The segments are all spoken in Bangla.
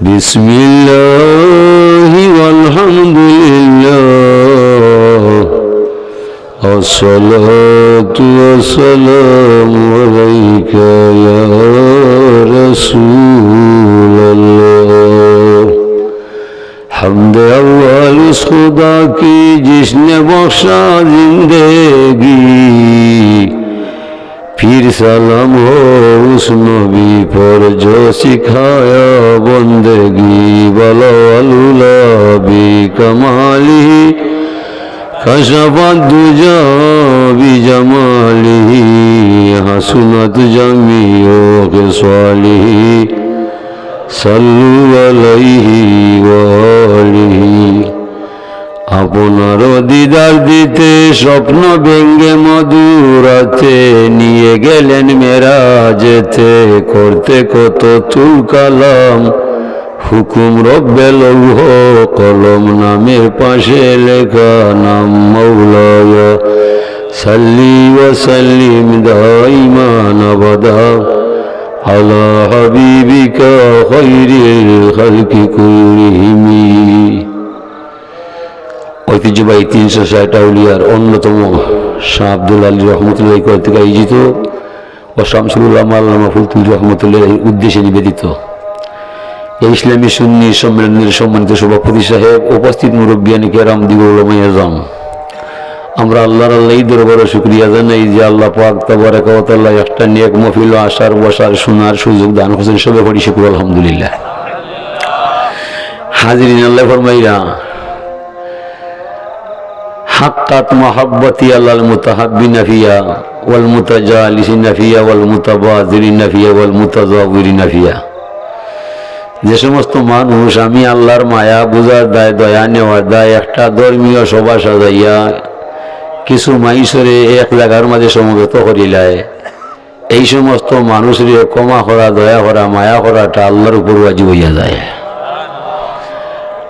بسم الله والحمد لله الصلاة والسلام عليك يا رسول الله حمد اول اس خدا کی جس نے بخشا زندگی পীর সালাম হোস নবী ফরজ শিখায় বন্দেগি, বল আলুলাবি কমালি। খসবাদ দুজা বিজমালি হাসুনাত জমি ও খেসালি সল্লু আলাইহি ওয়ালিহি আপনার দিদার দিতে স্বপ্ন ব্যঙ্গে মধুরাতে নিয়ে গেলেন মেরা যেতে করতে কত তুল কালাম। হুকুম রব্বে লৌহ কলম নামের পাশে লেখা নাম মৌলায়। সাল্লি ওয়াসাল্লিম দাইমান আবাদা। আলা হাবিবিকা খৈরিল খালকি কুল্লিহিমি ঐতিহ্যবাহী তিনশো ষাট আউলিয়ার অন্যতম শাহ আব্দুল আলী রহমতুল্লাহ কর্তৃক আয়োজিত ও শামসুল্লাহ আল্লামা ফুলতুল রহমতুল্লাহ উদ্দেশ্যে নিবেদিত। এই ইসলামী সুন্নি সম্মেলনের সম্মানিত সভাপতি সাহেব, উপস্থিত মুরব্বিয়ানি কেরাম দিবুরমাই আজম আমরা আল্লাহর আল্লাহ দরবারে শুক্রিয়া জানাই যে আল্লাহ পাক তাবারাকাল্লাহ একটা নেক মফিল আসার বসার, শোনার সুযোগ দান করছেন। সবে পড়ি শুক্র, আলহামদুলিল্লাহ। হাজিরিন, আল্লাহ ফরমাইরা হাক্কাত মাহাব্বতি আল্লাহ মুতাহাব্বি নাফিয়া ওয়াল মুতাজালিসি নাফিয়া ওয়াল মুতাবাজিরি নাফিয়া ওয়াল মুতাজাবিরি নাফিয়া যে সমস্ত মানুষ, আমি আল্লাহর মায়া বুঝার দায়, দয়া নেওয়ার দায়, একটা ধর্মীয় সভা সাজাইয়া কিছু মাইসরে এক জায়গার মাঝে সমবেত করিলায় এই সমস্ত মানুষের ক্ষমা করা, দয়া করা, মায়া করাটা আল্লাহর উপর আজিব হইয়া যায়।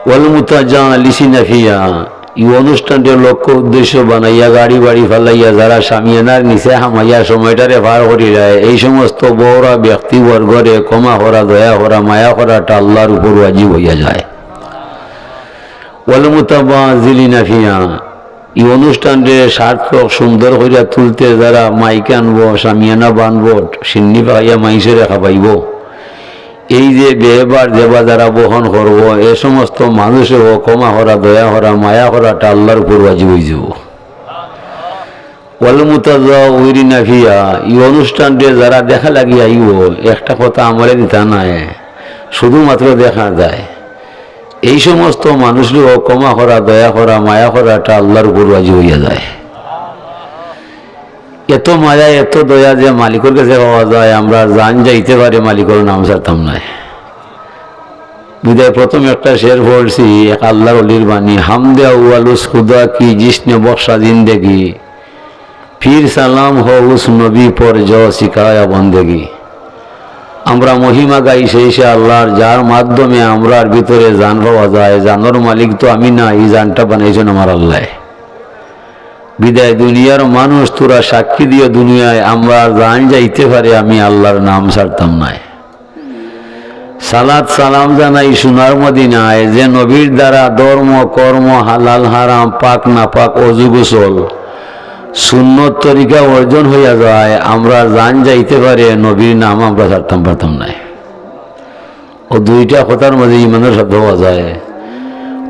ওয়াল মুতাজালিসি নাফিয়া এই অনুষ্ঠানটির লক্ষ্য উদ্দেশ্য বানাইয়া গাড়ি বাড়ি ফেলাইয়া যারা সামিয়ানার নিচে হামাইয়া সময়টারে পার করিলায় এই সমস্ত বড়রা ব্যক্তিবর্গরে ক্ষমা করা, দয়া করা, মায়া করাটা আল্লাহর উপর ওয়াজিব হইয়া যায়। এই অনুষ্ঠানটি সার্থক, সুন্দর করিয়া তুলতে যারা মাইকে আনব সামিয়ানা বানবো, সিন্নি পাইয়া মাইসেরে খাবাইব। এই যে ব্যবহার দেবা যারা বহন করব, এ সমস্ত মানুষের ক্ষমা করা দয়া করা মায়া করাটা আল্লাহর উপর বাজি হয়ে যারা দেখা লাগি আইব, একটা কথা আমারে দিতা নাই, শুধুমাত্র দেখা যায়। এই সমস্ত মানুষের ক্ষমা করা দয়া করা মায়া করাটা আল্লাহর উপর হইয়া যায়। এত মায়া, এত দয়া যে মালিকের কাছে পাওয়া যায়, আমরা জান যাইতে পারি মালিকর নাম ছাড়তাম নাই বিদায় প্রথম একটা শের পড়ছি, এক আল্লাহর অলির বাণী, হামদে আউয়ালুস খুদা কি জিসনে বক্সা জিন্দেগি ফির সালাম হো উস নবী পর জ শিকায়া বন্দেগি। আমরা মহিমা গাই সেই সে আল্লাহর, যার মাধ্যমে আমরার ভিতরে জান পাওয়া যায়, জানোর মালিক তো আমি না, এই জানটা বানাইছেন আমার আল্লাহ। বিদায় দুনিয়ার মানুষ, তোরা সাক্ষী দিয়ে দুনিয়ায়, আমরা জান যাইতে পারে, আমি আল্লাহর নাম ছাড়তাম নাই। সালাদ সালাম জানাই সোনার মদিনায়, যে নবীর দ্বারা ধর্ম, কর্ম, হালাল, হারাম, পাক না পাক অজু, গোসল, সুন্নত তরিকা অর্জন হইয়া যায়, আমরা জান যাইতে পারে, নবীর নাম আমরা ছাড়তাম, পারতাম নাই। ও দুইটা কথার মাঝে ইমানের শব্দ পাওয়া যায়।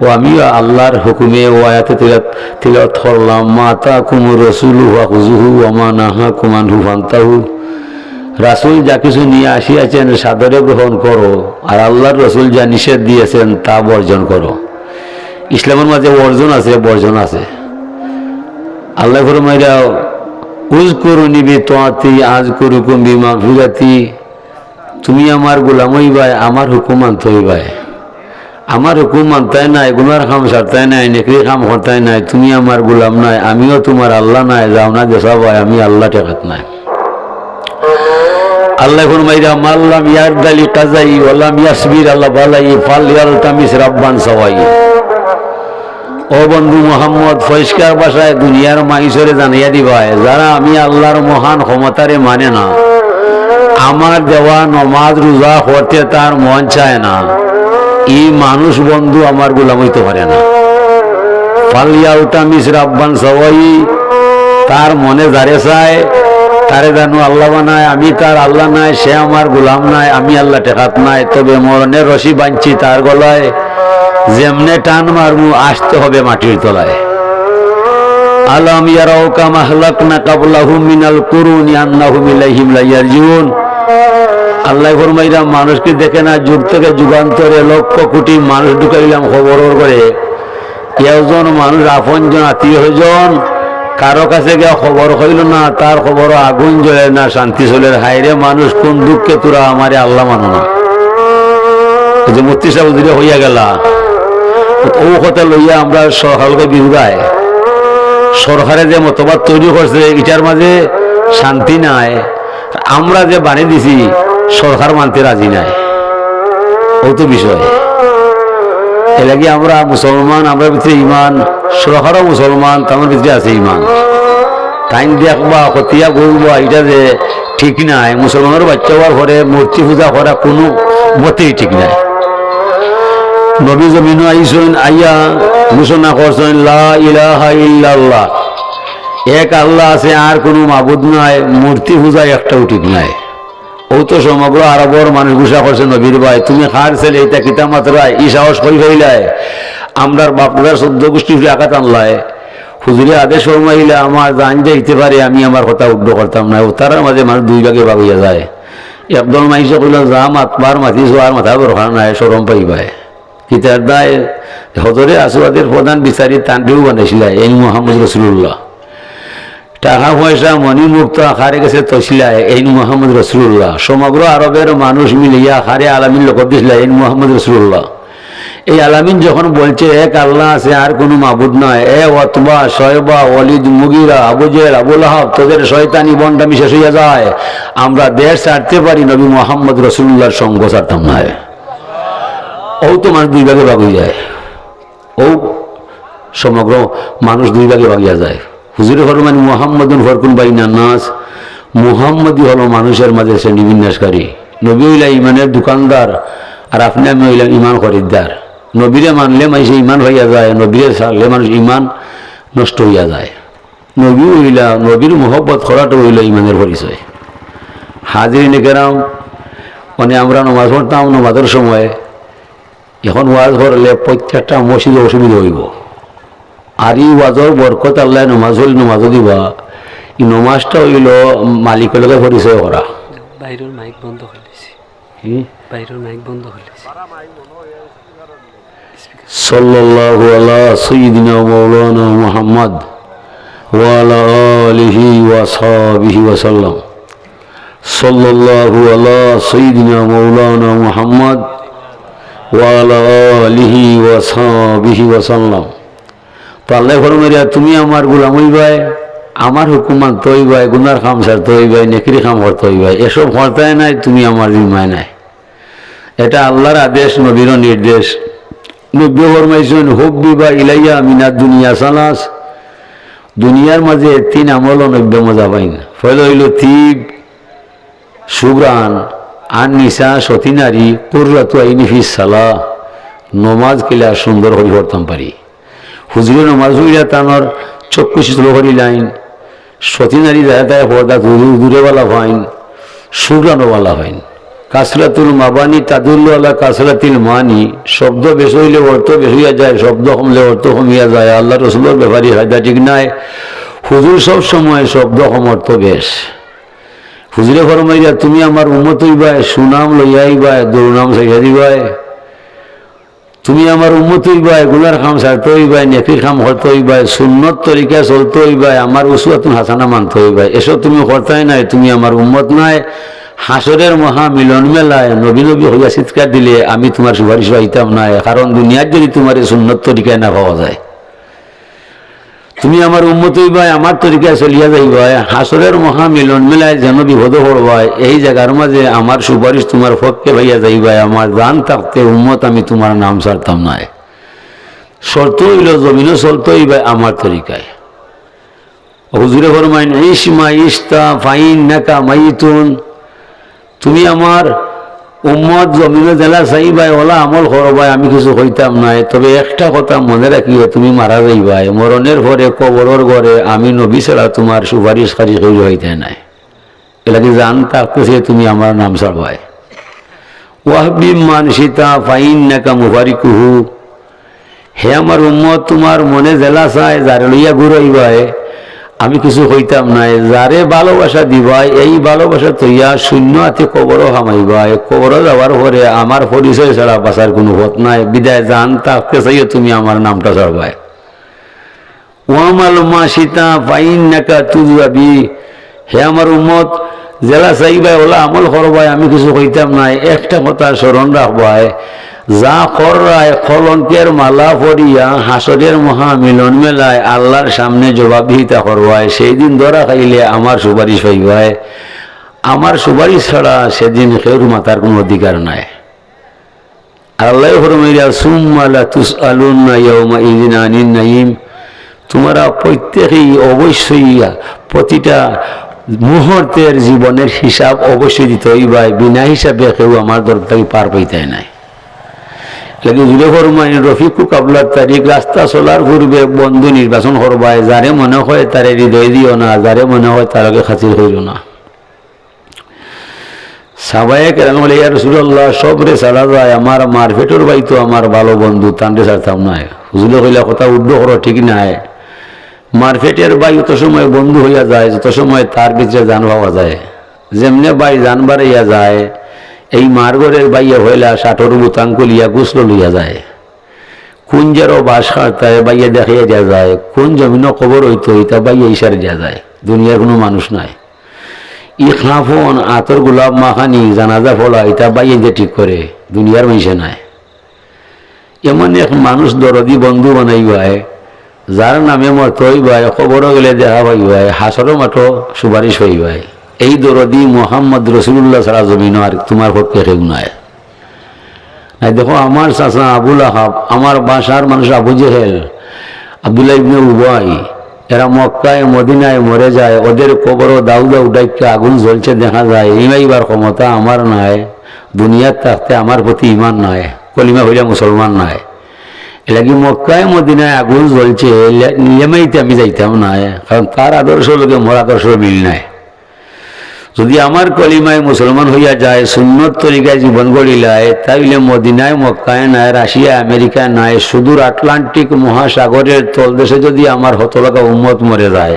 ও আমি আল্লাহর হুকুমে ও আয়াতে তিলাত করলাম, মাতা কুমু রসুলু হা হুজুহু, ওমা নাহা কুমান হু ফান্তাহু। রাসুল যা কিছু নিয়ে আসিয়াছেন, সাদরে গ্রহণ করো, আর আল্লাহর রসুল যা নিষেধ দিয়েছেন, তা বর্জন করো। ইসলামের মাঝে অর্জন আছে, বর্জন আছে। আল্লাহ ফরমাইরা উজ করু নিবি তোয়াতি আজ করু কুম্বি মাফিরাতি তুমি আমার গোলাম হইবাই, আমার হুকুম মানতে হইবাই। আমার হুকুম মানতাই নাই, গুনার খাম সারতাই নাই নেকরি খাম হরতাই নাই, তুমি আমার গোলাম নাই, আমিও তোমার আল্লাহ নাই, যাও না দেশা ভাই আমি আল্লাহ টেকাত নাই। আল্লাহ ফরমাইরা মাল্লাম ইয়ার দালি কাজাই ওলাম ইয়াসবির আল্লাহ বালাই, ফাল ইয়াল তামিস রাব্বান সওয়াই। ও বন্ধু মোহাম্মদ পরিষ্কার ভাষায় দুনিয়ার মাইসরে জানিয়া দিবায় যারা আমি আল্লাহর মহান ক্ষমতারে মানে না, আমার দেওয়া নমাজ, রোজা করতে তার মন চায় না। এই মানুষ বন্ধু আমার গোলাম হইতে পারে না। পালিয়া উঠা মিশ্র আব্বান সবাই তার মনে দাঁড়ে চায়, তারে জানো আল্লাহ বানায়, আমি তার আল্লাহ নাই, সে আমার গোলাম নাই, আমি আল্লাহ টেকাত নাই। তবে মরণের রশি বাঁধছি তার গলায়, যেমনে টান মারমু, আসতে হবে মাটির তলায়। আলম ইয়ারাও কাম আহলাকনা কাবলাহুম মিনাল কুরুনি আন্নাহুম ইলাইহিম লা ইয়ারজিউন আল্লাহ ফরমাইরা, মানুষকে দেখে না, যুগ থেকে যুগান্তরে লক্ষ কোটি মানুষ ঢুকাইলাম খবর করে কেউজন মানুষ আত্মীয় জন কারও কাছে গিয়ে খবর হইল না, তার খবর আগুন জ্বলে না, শান্তি চলে হাইরে মানুষ, কোন দুঃখে তোরা আমারে আল্লাহ মানো না। যে মূর্তি সাহেব দূরে হইয়া গেলা। ও কথা লইয়া আমরা সকালকে বিরুগায় সরকারে যে মতবাদ তৈরি করছে, এটার মাঝে শান্তি নাই। আমরা যে বানিয়ে দিছি, সরকার মানতে রাজি নাই। ও তো বিষয়। এর লাগে আমরা মুসলমান, আমরা ভিতরে ইমান, সরকারও মুসলমান তাদের ভিতরে আছে ইমান। টাইম দেখবা খতিয়া বলবা এটা যে ঠিক নাই মুসলমানের বাচ্চা হওয়ার মূর্তি পূজা করা কোনো মতেই ঠিক নাই। নবী জমিন আইসেন আইয়া ঘোষণা করছেন লা ইলাহা ইল্লাল্লাহ। এক আল্লাহ আছে, আর কোনো মাবুদ নাই, মূর্তি পূজা একটা ঠিক নাই। ও তো সমগ্র আরবর মানুষ ঘোষণা করছে, নবীর ভাই, তুমি খার ছেলে, এটা কিতা মাত্রায় ই সাহস করি হইলায়? আমরার বাপদার চোদ্দ গোষ্ঠী আঘাত আনলায়। হুজুরে আদেশ ফরমাইলে, আমার জান যাইতে পারে, আমি আমার কথা উদ্ধ করতাম না। ও তার মাঝে মানুষ দুই ভাগে হইয়া যায়। একদল মাইসে কইল, যা মাতবার মাতিস আর মাথা দরকার নাই সরম পাইবাই। কিতার দায় হজরে আসবাদের প্রধান বিচারী তান্ডেও বানাইছিল এই মোহাম্মদ রসুল্লাহ টাকা পয়সা মনি মুক্ত আখারে গেছে তসিলায় এই মোহাম্মদ রসুল্লাহ সমগ্র আরবের মানুষ মিলিয়া আখারে আলামিন লোক দিছিল এই মোহাম্মদ রসুল্লাহ এই আলামিন যখন বলছে এক আল্লাহ আছে, আর কোনো মাবুদ নয়। এ অতবা শয়বা অলিদ মুগিরা আবুজের আবুল আহাব তোদের শয়তানি বন্ডামি শেষ হইয়া যায়। আমরা দেশ ছাড়তে পারি, নবী মোহাম্মদ রসুল্লাহর সঙ্গ ছাড়তাম না। ও তো মানুষ দুই ভাগে ভাগ হয়ে যায়। ও সমগ্র মানুষ দুই ভাগে ভাগিয়া যায়। হুজুরে ফরমান মোহাম্মদুন ফরকুন বাইনা নাস। মুহাম্মদই হলো মানুষের মাঝে শ্রেণি বিন্যাসকারী নবী হইলা ইমানের দোকানদার আর আপনি আমি হইলাম ইমান খরিদ্দার। নবীরে মানলে মানুষ ইমান হইয়া যায়, নবীরে ছাড়লে মানুষ ইমান নষ্ট হইয়া যায়। নবী হইলা নবীর মোহব্বত করাটা হইল ইমানের পরিচয়। হাজির নেকেরাম মানে আমরা নমাজ পড়তাম, নমাজের সময় এখন ওয়াজ করলে প্রত্যেকটা মসজিদে অসুবিধা হইব। আর এই ওয়াজর বরকত আল্লাহ নমাজ হইল নমাজও দিবা। এই নমাজটা হইল মালিকের লগে পরিচয় করা বাইরের মাইক বন্ধ হইলেছি? বাইরের মাইক বন্ধ হইলেছি সাল্লাল্লাহু আলা সাইয়্যিদিনা মাওলানা মুহাম্মদ ওয়া আলা আলিহি ওয়া সাহবিহি ওয়া সাল্লাম সাল্লাল্লাহু আলা সাইয়্যিদিনা মাওলানা মুহাম্মদ ওয়া আলা আলিহি ওয়া সাহবিহি ওয়া সাল্লাম তো আল্লাহ ফরমাইয়া তুমি আমার গোলাম হইবাই, আমার হুকুম মানতে হইবাই, গুনার খাম ছাড়তে হইবাই, নেকির খাম করতে হইবাই, এসব হরতায় নাই, তুমি আমার জিম্মায় নাই। এটা আল্লাহর আদেশ নবীর নির্দেশ। নব্য ফরমাইছেন হব্বি বা ইলাইয়া মিনা দুনিয়া সালাস। দুনিয়ার মাঝে তিন আমল নব্য মজা পাইন ফলে হইল তিব সুগ্রান আর নিশা, সতী নারী, কুর্রাতু আইনি ফিস সালা নমাজ কিলা সুন্দর হরি করতাম পারি। হুজুরে নমাজ হইলা তানোর চক্ষু শীতল করি লাইন। সতী নারী যায় তাই পর্দা দূরে দূরেওয়ালা হইন সুগ্রানওয়ালা হইন। কাসরাতুল মাবানি তাদুল্লাহ কাসরাতিল মানি, শব্দ বেশ হইলে অর্থ বেশ হইয়া যায়, শব্দ কমলে অর্থ কমিয়া যায়। আল্লাহ রসুলের ব্যাপারী হায়দা ঠিক নাই। হুজুর সব সময় শব্দ অর্থ বেশ। হুজুরে ফরমাইয়া, তুমি আমার উন্মত হইবাই সুনাম লইয়াইবাই দুর্নাম সাইয়া দিবাই তুমি আমার উন্মত বাই গুলার খাম সারতে বাই নেফির খাম হরতে হইবাই সুন্নত তরিকা চলতে বাই আমার উসুয়াতুন হাসানা মানতে বাই এসব তুমি করতাই নাই, তুমি আমার উন্মত নাই। হাসরের মহা মিলন মেলায় নবী নবী হইয়া চিৎকার দিলে আমি তোমার সুপারিশ পাইতাম না কারণ দুনিয়ার যদি তোমার সুন্নত তরিকায় না পাওয়া যায়। তুমি আমার উন্মত হইবাই আমার তরিকায় চলিয়া যাইবাই। হাসরের মহা মিলন মেলায় যেন বিপদ পড়বাই। এই জায়গার মাঝে আমার সুপারিশ তোমার পক্ষে ভাইয়া যাইবাই। আমার জান থাকতে উম্মত আমি তোমার নাম ছাড়তাম না শর্ত হইল, জমিনও চলতে হইবাই আমার তরিকায়। হুজুরে ফরমাইন ইসমা ইস্তা ফাইন নাকা মাইতুন। তুমি আমার উম্মত জমিনে জেলা চাইবাই ওলা আমল করবাই আমি কিছু হইতাম নাই। তবে একটা কথা মনে রাখিও তুমি মারা যাইবাই মরণের পরে কবরের ঘরে আমি নবী ছাড়া তোমার সুপারিশ খারি হইল হইতে নাই। এলাকি জান থাকতেছে তুমি আমার নাম ছাড়বাই ওয়াহবিম মানসিতা ফাইন নাকা মুবারিকুহু হে আমার উম্মত তোমার মনে জেলা চায় যারে লইয়া ঘুরাইবাই আমি কিছু হইতাম নাই, যারে ভালোবাসা দিবাই, এই ভালোবাসা তৈয়া শূন্য হাতে কবরও হামাইবাই। কবরও যাওয়ার পরে আমার পরিচয় ছাড়া বাঁচার কোনো হত নাই। বিদায় জান তাকে চাইও তুমি আমার নামটা ছাড়বাই। ওয়ামাল মা সীতা পাইন নাকা তুজাবি হে আমার উম্মত জেলা চাইবাই, ওলা আমল করবাই, আমি কিছু কইতাম নাই। একটা কথা স্মরণ রাখবাই যা কররায় কলঙ্কের মালা পরিয়া, হাসরের মহামিলন মেলায় আল্লাহর সামনে জবাবদিহিতা করবায় সেই দিন ধরা খাইলে আমার সুপারিশ হইবাই। আমার সুপারিশ ছাড়া সেদিন কেউর মাতার কোনো অধিকার নাই। আল্লাহ নাইম তোমরা প্রত্যেকেই অবশ্যই প্রতিটা মুহূর্তের জীবনের হিসাব অবশ্যই দিতে হইবাই বিনা হিসাবে কেউ আমার দর থেকে পার পাইতে নাই। লাগে জুড়ে ফরমাইন রফিকু কাবলার তারিখ, রাস্তা চলার পূর্বে বন্ধু নির্বাচন করবায় যারে মনে হয় তারে হৃদয় দিও না, যারে মনে হয় তারকে খাতির হইল না। সাবায়ে কেরাম বলে, ইয়া রসুল্লাহ সবরে ছাড়া যায়, আমার মারফেটর বাই তো আমার ভালো বন্ধু তান্ডে ছাড়তাম নাই। হুজুলে কইলা, কথা উড্ড করো, ঠিক নাই। মারফেটের বাই যত সময় বন্ধু হইয়া যায়, যত সময় তার ভিতরে জান পাওয়া যায়, যেমনে বাই জান বাড়াইয়া যায়, এই মারগরের বাইয়া হইলা ষাটর বুতাঙ্ক লিয়া গুসল লইয়া যায়। কোন যারও বাস খাতায় বাইয়া দেখাইয়া দেওয়া যায়, কোন জমিন খবর হইতো ইতা বাইয়া ইশারে দেওয়া যায়। দুনিয়ার কোনো মানুষ নাই। ই খাফন আতর গোলাপ মাখানি, জানাজা ফলা, এটা বাইয়ে যে ঠিক করে, দুনিয়ার মানুষে নাই। এমন এক মানুষ দরদি বন্ধু বানাইবাই যার নামে মত হইবাই খবরও গেলে দেখা পাইবাই হাসরও মাঠো সুপারিশ হইবাই এই দরদি মোহাম্মদ রসুল্লাহ সারা জমিন আর তোমার পক্ষে কেউ নাই। নাই, দেখো আমার চাচা আবুল আহাব আমার বাসার মানুষ আবু জেহেল, আবদুল্লাহ ইবনে উবাই এরা মক্কায় মদিনায় মরে যায়, ওদের কবরও দাউ দাউ ডাইকে আগুন জ্বলছে, দেখা যায় এইবার ক্ষমতা আমার নাই দুনিয়ার থাকতে আমার প্রতি ইমান নাই, কলিমা হইলে মুসলমান নাই। এলাকি মক্কায় মদিনায় আগুন জ্বলছে লেমাইতে আমি যাইতাম না কারণ তার আদর্শ লোকে, মোর আদর্শ মিল নাই। যদি আমার কলিমায় মুসলমান হইয়া যায়, সুন্নত তরিকায় জীবন গড়িলায় তাইলে মদিনায়, মক্কায় নাই রাশিয়া আমেরিকা নাই, সুদূর আটলান্টিক মহাসাগরের তলদেশে যদি আমার হতলাকা উম্মত মরে যায়,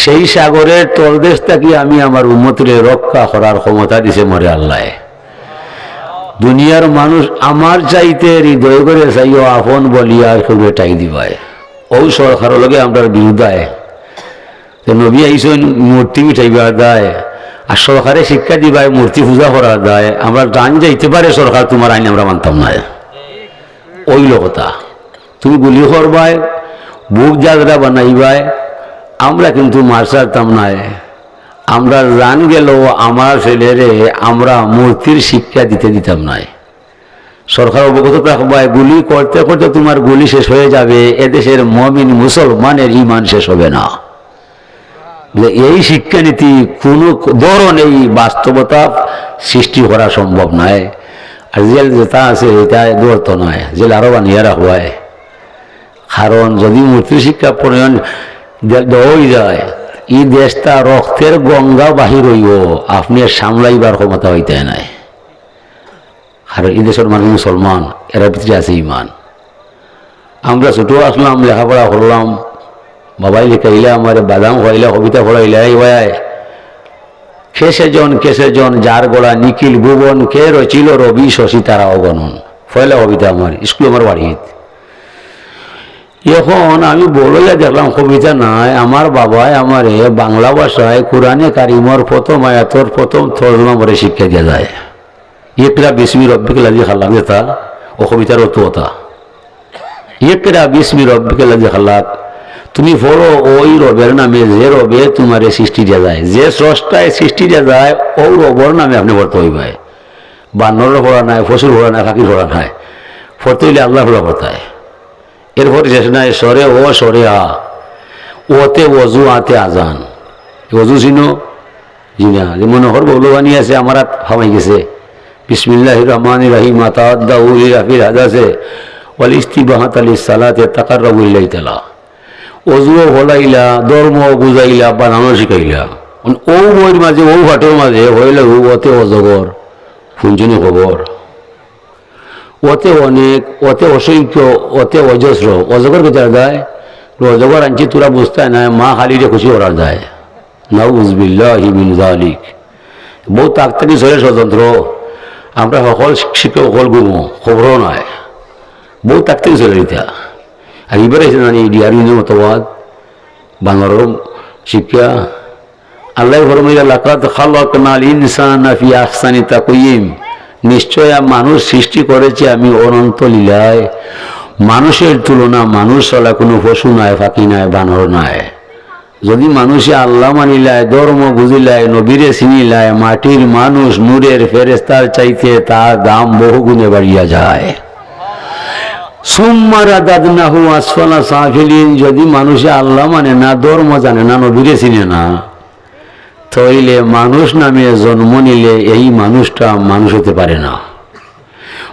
সেই সাগরের তলদেশ থাকি আমি আমার উম্মতরে রক্ষা করার ক্ষমতা দিছে মরে আল্লাহ। দুনিয়ার মানুষ আমার চাইতে হৃদয় করে চাইও, আপন বলিয়া কেউ টাই দিবায়। ওই সরকারের লগে আমরা বিরুদ্ধায় নবী আইসন মূর্তি উঠাইবার দায়, আর সরকারে শিক্ষা দিবায়, মূর্তি পূজা করার দায়। আমরা গান যাইতে পারে সরকার, তোমার আইন আমরা মানতাম না। ওই কথা তুমি গুলি করবাই বুক জাগরা বানাইবাই আমরা কিন্তু মার ছাড়তাম না। আমরা রান গেল আমার ছেলেরে আমরা মূর্তির শিক্ষা দিতে দিতাম না সরকার অবগত রাখবাই গুলি করতে করতে তোমার গুলি শেষ হয়ে যাবে, এদেশের মমিন মুসলমানের ইমান শেষ হবে না। এই শিক্ষানীতি কোনো ধরনের বাস্তবতা সৃষ্টি করা সম্ভব নয়। আর জেল যেটা আছে এটা দূরত্ব নয়, জেল আরও বানিয়ে রাখবায় কারণ যদি মূর্তি শিক্ষা প্রয়োজন দেওয়াই যায় এই দেশটা রক্তের গঙ্গা বাহির হইব আপনি সামলাইবার ক্ষমতা হইতে নাই। আর এই দেশের মানুষ মুসলমান, এরা ভিতরে আছে ইমান। আমরা ছোটো আসলাম, লেখাপড়া করলাম বাবাই লিখাইলে আমার বাদাম খাইলে, কবিতা পড়াইলে, এই ভাই কেসে জন কেসে জন যার গোড়া নিখিল ভুবন, কে রচিল রবি শশী তারা অগণন। ফয়লা কবিতা আমার, স্কুল আমার বাড়িত। এখন আমি বড়ইয়া দেখলাম কবিতা নাই, আমার বাবাই আমারে বাংলা ভাষায় কোরআনে কারিমর প্রথম আয়াতর প্রথম তর্জমা করে শিক্ষা দিয়ে যায়। ইকরা বিস্মি রব্বিকে লাগি খালাক যেটা ও কবিতার অতুতা ইকরা বিস্মি রব্বিকে লাগি খালাক, তুমি পড়ো ওই রবের নামে, যে রবে তোমার সৃষ্টি দিয়া যায়। যে স্রষ্টায় সৃষ্টি দিয়া যায় ও রবর নামে আপনি পড়তে হইবাই বান্নর পড়া নাই, ফসুর পড়া নাই, ফাঁকির পড়া নাই। পড়তে হইলে আল্লাহ পড়া পড়তায় এরপর শেষ নাই, সরে ও সরে আ। ওতে অজু আতে আজান অজু চিনো জি না যে মনে হর আছে, আমার হামাই গেছে। বিসমিল্লাহ রহমান রাহিম আতাদ্দা উলি রাফির হাদাসে, ওয়াল ইস্তিবাহাত আলী সালাতে তাকার রবুল্লাহ তালা। অজুও হলাইলা ধর্ম বুঝাইলা, বানানো শিখাইলা। ও বইয়ের মাঝে, ও ভাটের মাঝে, হইলে ও অতে অজগর শুনছনি খবর। ওতে অনেক ওতে অসংখ্য ওতে অজস্র অজগর কোথায় দেয় অজগর আনছি তোরা বুঝতে না মা খালিরে খুশি করা যায় নাউজবিল্লাহি মিন জালিক বহু তাকতাকি চলে স্বতন্ত্র আমরা সকল শিক্ষক সকল গুমো খবরও নাই বহু তাকতাকি চলে এতিয়া আর এবারে জানি ডিআরইউনের মতবাদ বাংলার শিক্ষা আল্লাহ ফরমাইয়া লাকাত খালাকনাল ইনসানা ফি আহসানি তাকয়িম নিশ্চয় মানুষ সৃষ্টি করেছে আমি অনন্ত লীলায়। মানুষের তুলনা মানুষ চলা কোনো পশু নাই ফাঁকি নাই, বানর নাই। যদি মানুষে আল্লাহ মানিলায়, ধর্ম বুঝিলায়, নবীরে চিনিলায়, মাটির মানুষ নূরের ফেরেস্তার চাইতে তার দাম বহু গুণে বাড়িয়া যায়। সুম্মারা দাদনাহু আসফালা সাফিলিন, যদি মানুষে আল্লাহ মানে না, ধর্ম জানে না, নবীরে চিনে না। তইলে মানুষ নামে জন্ম নিলে এই মানুষটা মানুষ হতে পারে না।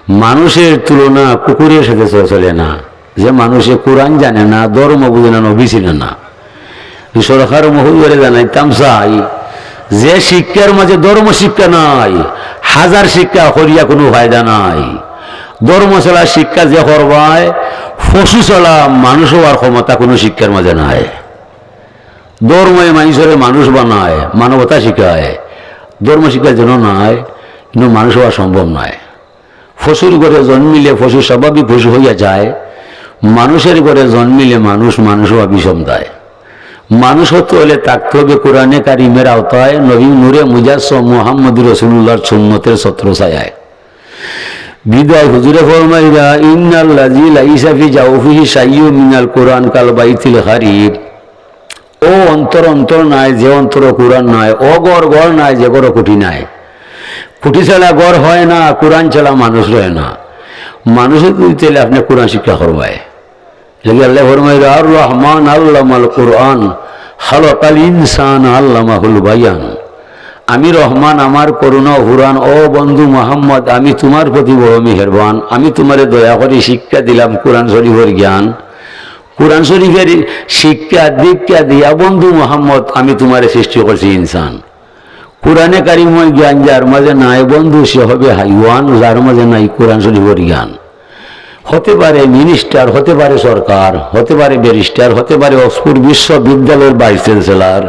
মানুষের তুলনা কুকুরের সাথে চলে না। যে মানুষে কোরআন জানে না, ধর্ম বুঝে না, নবী চিনে না। সরকার মহুদরে জানাইতাম চাই যে শিক্ষার মাঝে ধর্ম শিক্ষা নাই, হাজার শিক্ষা করিয়া কোনো ফায়দা নাই। ধর্ম চলা শিক্ষা যে করবায়, পশু চলা মানুষ হওয়ার ক্ষমতা কোনো শিক্ষার মাঝে নাই। ধর্মে মানুষের মানুষ বানায়, মানবতা শিখায়। ধর্ম শিক্ষার জন্য নয়, কিন্তু মানুষ হওয়া সম্ভব নয়। ফসুর ঘরে জন্মিলে পশু স্বাভাবিক পশু হইয়া যায়। মানুষের ঘরে জন্মিলে মানুষ মানুষ হওয়া বিষম দেয়। মানুষ হতে হলে থাকতে হবে কোরআনে কারিমের আওতায়, নবী নূরে মুজাস মোহাম্মদ রসুল্লাহর সুন্নতের ছত্র ছায় বিদায় হুজুরে ফরমাইরা ইন্নাল লাজি লাইসাফি জাউফিহি সাইয়্যু মিনাল কোরআন কাল বাইতিল হারিব ও অন্তর অন্তর নাই, যে অন্তর কোরআন নাই, ও গড় গড় নাই, যে গড় কুটি নাই। কুটি ছাড়া গড় হয় না, কোরআন ছাড়া মানুষ রয় না। মানুষের চাইলে আপনি কোরআন শিক্ষা করবায় লেগে আল্লাহ ফরমাই আর রহমান আল্লামাল কোরআন, খালকাল ইনসান আল্লামাহুল বায়ান। আমি রহমান, আমার করুণা হুরান, ও বন্ধু মোহাম্মদ, আমি তোমার প্রতি বড় মেহেরবান, আমি তোমারে দয়া করে শিক্ষা দিলাম কোরআন শরীফের জ্ঞান। কোরআন শরীফের শিক্ষা, দীক্ষা দিয়া বন্ধু মোহাম্মদ, আমি তোমারে সৃষ্টি করছি ইনসান। কোরআনে কারিময় জ্ঞান যার মাঝে নাই বন্ধু, সে হবে হাইওয়ান, যার মাঝে নাই কোরআন শরীফের জ্ঞান। হতে পারে মিনিস্টার হতে পারে সরকার, হতে পারে ব্যারিস্টার হতে পারে অক্সফোর্ড বিশ্ববিদ্যালয়ের ভাইস চ্যান্সেলার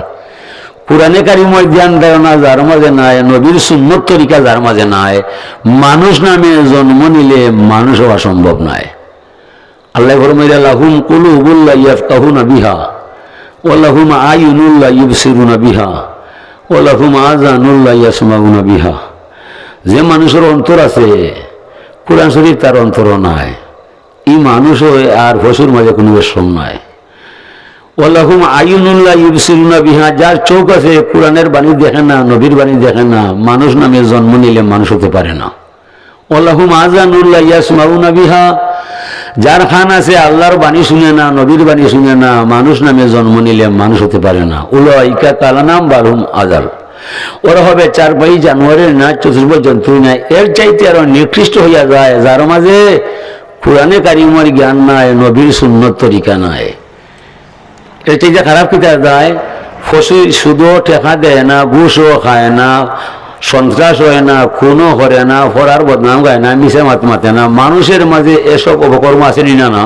কোরআনে কারিময় জ্ঞান ধারণা যার মাঝে নাই, নবীর সুন্নত তরিকা যার মাঝে নাই। মানুষ নামে জন্ম নিলে মানুষ হওয়া সম্ভব নয়। আল্লাহ ফরমাইয়া লাহুম কুলুবুল্লাহ ইয়াফকাহুনা বিহা ওয়ালাহুম আয়ুনুল্লাহ ইবসিরুনা বিহা ওয়ালাহুম আযানুল্লাহ ইয়াসমাউনা বিহা। যে মানুষের অন্তর আছে, কোরআন শরীফ তার অন্তর নাই, এই মানুষ হয় আর পশুর মাঝে কোনো বেশম নাই। ওয়ালাহুম আয়ুনুল্লাহ ইবসিরুনা বিহা যার চোখ আছে কোরআনের বাণী দেখে না, নবীর বাণী দেখে না, মানুষ নামে জন্ম নিলে মানুষ হতে পারে না। ওয়ালাহুম আজানুল্লাহ ইয়াসমাউনা বিহা যার খান আছে আল্লাহর বাণী শুনে না, নবীর বাণী শুনে না, মানুষ নামে জন্ম নিলে মানুষ হতে পারে না। উলাইকা কালানাম বারুম আজাল ওরা হবে চার পাই জানুয়ারির না চতুর্ভ জন্তু নাই এর চাইতে আরও নিকৃষ্ট হইয়া যায়, যার মাঝে কোরআনে কারিমর জ্ঞান নাই, নবীর সুন্নত তরিকা নাই। এর চাইতে খারাপ কিতা যায় ফসল সুদও টেকা দেয় না, ঘুষও খায় না সন্ত্রাস হয় না, খুনও করে না, ফরার বদনাম গায় না মিশে মাত মাতে না। মানুষের মাঝে এসব অপকর্ম আছে নি না না?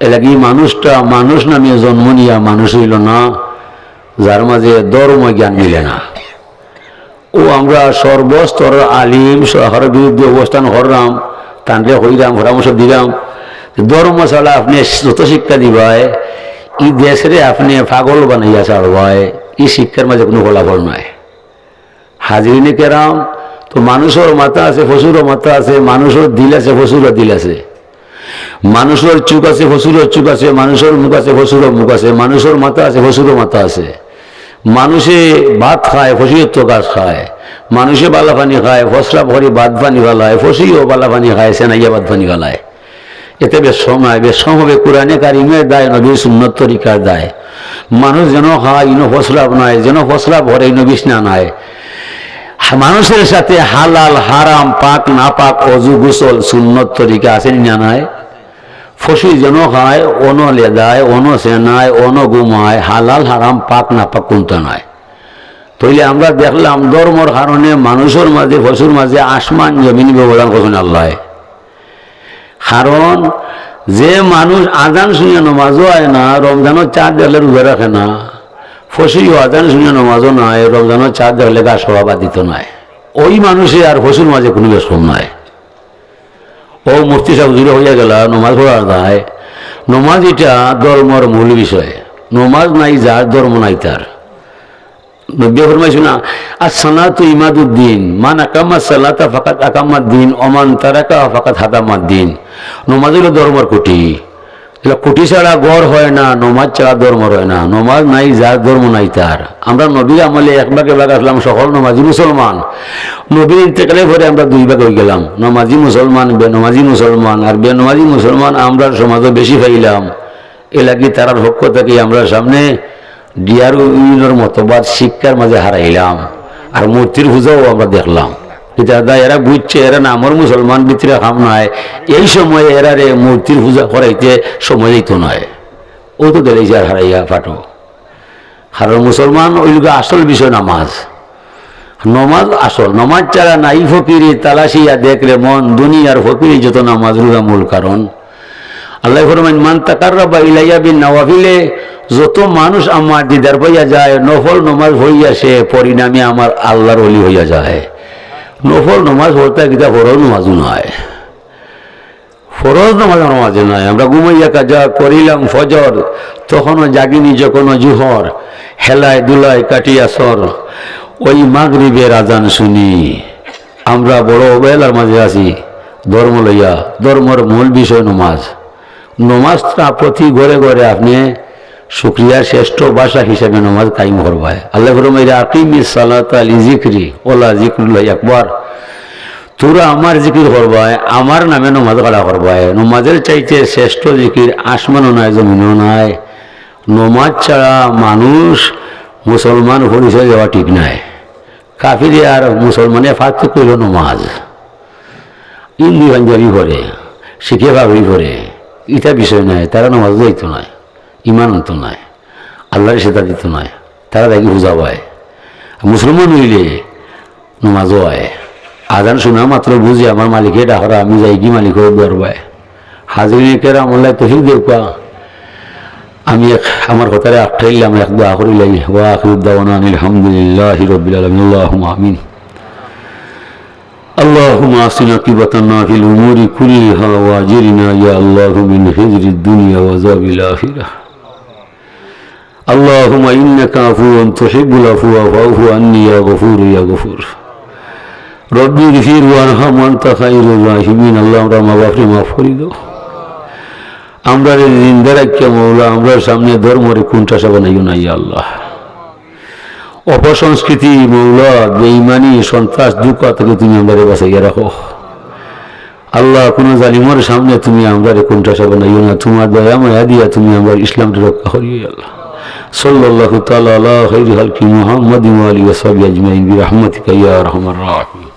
এলাকি মানুষটা মানুষ নামে জন্ম নিয়া মানুষ হইল না, যার মাঝে ধর্ম জ্ঞান মিলে না। ও আমরা সর্বস্তর আলিম শহরের বিরুদ্ধে অবস্থান করলাম তানরে হইলাম পরামর্শ দিলাম। ধর্ম ছাড়া আপনি যত শিক্ষা দিবায়, ই দেশরে আপনি পাগল বানাইয়া ছাড়বায়, ই শিক্ষার মাঝে কোনো ফলাফল নাই। হাজিরিনে কেরাম, তো মানুষের মাথা আছে, পশুরও মাথা আছে, মানুষের দিল আছে, পশুরও দিল আছে। মানুষের চুক আছে, পশুরও চুক আছে, মানুষের মুখ আছে, পশুরও মুখ আছে, মানুষের মাথা আছে, পশুরও মাথা আছে। মানুষে ভাত খায় ফসিও তো গাছ খায়। মানুষে বালা পানি খায়, ফসলা ভরি ভাত পানি ফেলায় ফসিও বালা পানি খায়, সেনাইয়া ভাত পানি ফেলায়। এতে বেশম হয় বেশম হবে, কোরআনে কারিমের দায় নবীর সুন্নত তরিকার দায়। মানুষ যেন খায় ইনো ফসলাভ নয় যেন ফসলা ভরে ইনো বিছনা নয় মানুষের সাথে হালাল, হারাম, পাক না পাক অজু, গোসল, সুন্নত তরিকা আছে না নাই। ফসি যেন খায়, অন লেদায়, অন সেনায়, অন গুমায়, হালাল, হারাম, পাক না পাক কোনটা নয় তৈলে আমরা দেখলাম, ধর্মর কারণে মানুষের মাঝে, ফসুর মাঝে আসমান, জমিন ব্যবধান করছেন আল্লাহ। কারণ, যে মানুষ আজান শুনে নমাজও হয় না, রমজানের চাঁদ দেখলে রোজা রাখে না। ফসিও আজান শুনে নমাজও নয় রমজানের চাঁদ দেখলে গা সভাবাদিত নয় ওই মানুষে আর ফসুর মাঝে কোনো বেশম নয় ও মূর্তি সব দূরে হইয়া গেল নমাজ পড়ার দায়। নমাজ এটা ধর্মর মূল বিষয়। নমাজ নাই যার ধর্ম নাই তার। নব্বী ফরমাইছো না আর সালাতু ইমাদুদ্দিন মান আকামা সালাতা ফাকাত তারাকা ফাকাত হাদামাদ দিন নমাজ হলো ধর্মর কুটি। এটা কুটি ছাড়া গড় হয় না, নমাজ ছাড়া ধর্ম হয় না। নমাজ নাই যার ধর্ম নাই তার। আমরা নবীর আমলে এক ভাগে ভাগ আসলাম, সকল নমাজি মুসলমান। নবীর ইন্তেকালে পরে আমরা দুই ভাগ হয়ে গেলাম, নমাজি মুসলমান বেনমাজি মুসলমান, আর বেনমাজি মুসলমান আমরা সমাজও বেশি পাইলাম। এ লাগি তারার পক্ষ থেকে আমরা সামনে ডিয়ার ইউনিয়নের মতবাদ শিক্ষার মাঝে হারাইলাম, আর মূর্তির পূজাও আমরা দেখলাম। এটা দা এরা বুঝছে, এরা না, আমার মুসলমান ভিতরে খাম নয় এই সময় এরা রে মূর্তির পূজা করাইতে সময় দিত নয় ও তো দেখেছে আর হারাইয়া পাঠো কারণ মুসলমান ওই লোক আসল বিষয় নামাজ। নমাজ আসল, নমাজ ছাড়া নাই ফকিরি, তালাশিয়া দেখলে মন, দুনিয়ার ফকিরি যত নামাজ রুগা মূল কারণ। আল্লাহ ফরমান মান তাকাররাবা ইলাইয়া বিন নওয়াফিলে যত মানুষ আমার দিদার হইয়া যায়, নফল নমাজ হইয়া সে পরিণামে আমার আল্লাহর অলি হইয়া যায়। নফল নমাজ পড়তে গীতা ফরজ নমাজও নয় ফরজ নমাজ নমাজে নয় আমরা ঘুমাইয়া কাজা করিলাম ফজর, তখনও জাগিনি যখন জুহর, হেলায় দুলায় কাটিয়া সর। ওই মাগরিবের আজান শুনি। আমরা বড় অবহেলার মাঝে আছি, ধর্ম লইয়া, ধর্মর মূল বিষয় নমাজ। নমাজটা প্রতি ঘরে ঘরে আপনি শুক্রিয়ার শ্রেষ্ঠ ভাষা হিসেবে নমাজ কাইম করবায়। আল্লাহ ফরমাই তোরা আমার জিকির করবায়, আমার নামে নমাজ কাড়া করবায়। নমাজের চাইতে শ্রেষ্ঠ জিকির আসমানও নাই জমিনও নাই। নমাজ ছাড়া মানুষ মুসলমান পরিচয় দেওয়া ঠিক নাই। কাফিরে আর মুসলমানে পার্থক্য হইল নমাজ। ইন্দি পাঞ্জাবি করে শিখে ভাবি করে এটা বিষয় নয় তারা নমাজ যাইত নয় ইমান অন্ত নয় আল্লাহর সেটা দিত নয় তারা দেখি বুঝাবায় মুসলমান হইলে নমাজও হয় আজান শোনা মাত্র বুঝি আমার মালিকে ডাকরা আমি যাই কি মালিক দরবায় হাজিরিকের আমল্লাই তহিক দেউকা আমি এক আমার কথারে আটটাইলাম এক দোয়া করিলাই ওয়া আখির দাওয়ানা আলহামদুলিল্লাহ রবিল আলমিন আল্লাহুম্মা আমিন اللهم اصلنا عاقبتنا في الامور كلها واجرنا يا الله من خزي الدنيا وعذاب الاخره اللهم انك عفو تحب العفو فاعف عني يا غفور يا غفور ربي اغفر وارحم وانت خير الراحمين اللهم رحم وغفر মাফ দাও আমরা জিন্দা রাখিয়া মৌলা আমরা সামনে ধর্মরে কোনটা সব নাই না ইয়া আল্লাহ অপসংস্কৃতি মৌলা বেইমানি সন্ত্রাস দুঃখ থেকে তুমি আমাদের বাঁচাইয়া রাখো আল্লাহ কোন জালিমর সামনে তুমি আমরা কোনটা সব নাই না তোমার দয়া মায়া দিয়া তুমি আমার ইসলামটা রক্ষা করিও আল্লাহ সাল্লাল্লাহু তাআলা আলা খাইরি হালকি মুহাম্মাদিন ওয়া আলিহি ওয়া সাহবিহি আজমাইন বিরহমাতিকা ইয়া আরহামার রাহিমিন